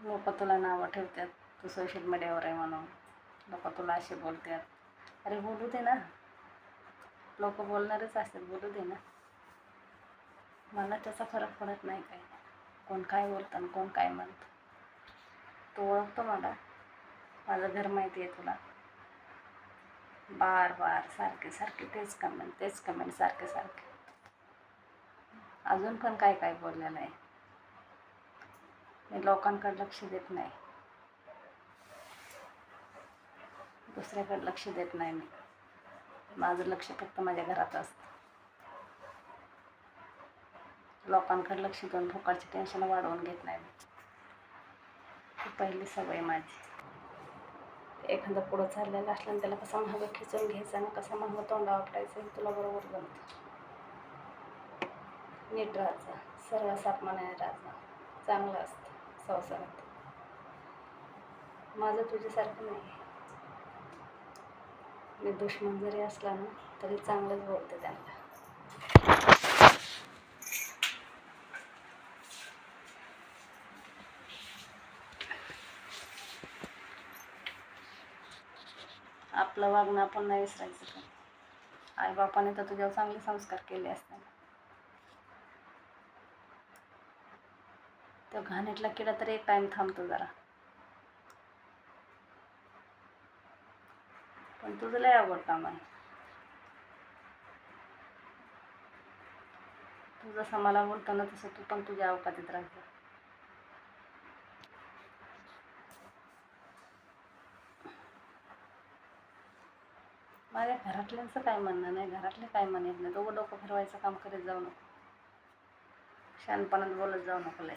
लोक तुला नावं ठेवतात तू सोशल मीडियावर आहे म्हणून. लोक तुला असे बोलतात. अरे बोलू दे ना. लोक बोलणारच असतात बोलू दे ना. मला त्याचा फरक पडत नाही काय कोण काय बोलतं आणि कोण काय म्हणतं. तो ओळखतो मला. माझं घर माहिती आहे तुला. बार बार सारखे सारखे तेच कमेंट तेच कमेंट सारखे सारखे. अजून पण काय काय बोललेलं आहे? लोकांकडे लक्ष देत नाही. दुसऱ्याकडे लक्ष देत नाही मी. माझं लक्ष फक्त माझ्या घरात असतं. लोकांकडे लक्ष देऊन फुकाळची टेन्शन वाढवून घेत नाही मी. पहिली सवय माझी. एखादं पुढं चाललेला असला आणि त्याला कसं महाग खिचून घ्यायचं आणि कसं महाग तोंडा वापरायचं हे तुला बरोबर जमतं. नीट राहायचं. सर्व सापमानाने राहायचं. चांगलं असतं. संसारात. माझं तुझ्यासारखं नाही. मी दुश्मन जरी असला ना तरी चांगलंच बोलते त्यांना. आपलं वागणं आपण नाही विसरायचं. का आईबापाने तर तुझ्यावर चांगले संस्कार केले असतात त्या घाणीतला किडा तरी एक टाइम थांबतो जरा. पण तुझं लय आवड काम आहे. तू जसं मला बोलतो ना तसं तू पण तुझ्या अवकाशात राहतो माझ्या घरातल्यांचं काय म्हणणं नाही घरातले काय म्हणत नाही दोघं डोकं फिरवायचं काम करीत जाऊ नको. शहाणपणात बोलत जाऊ नको लय.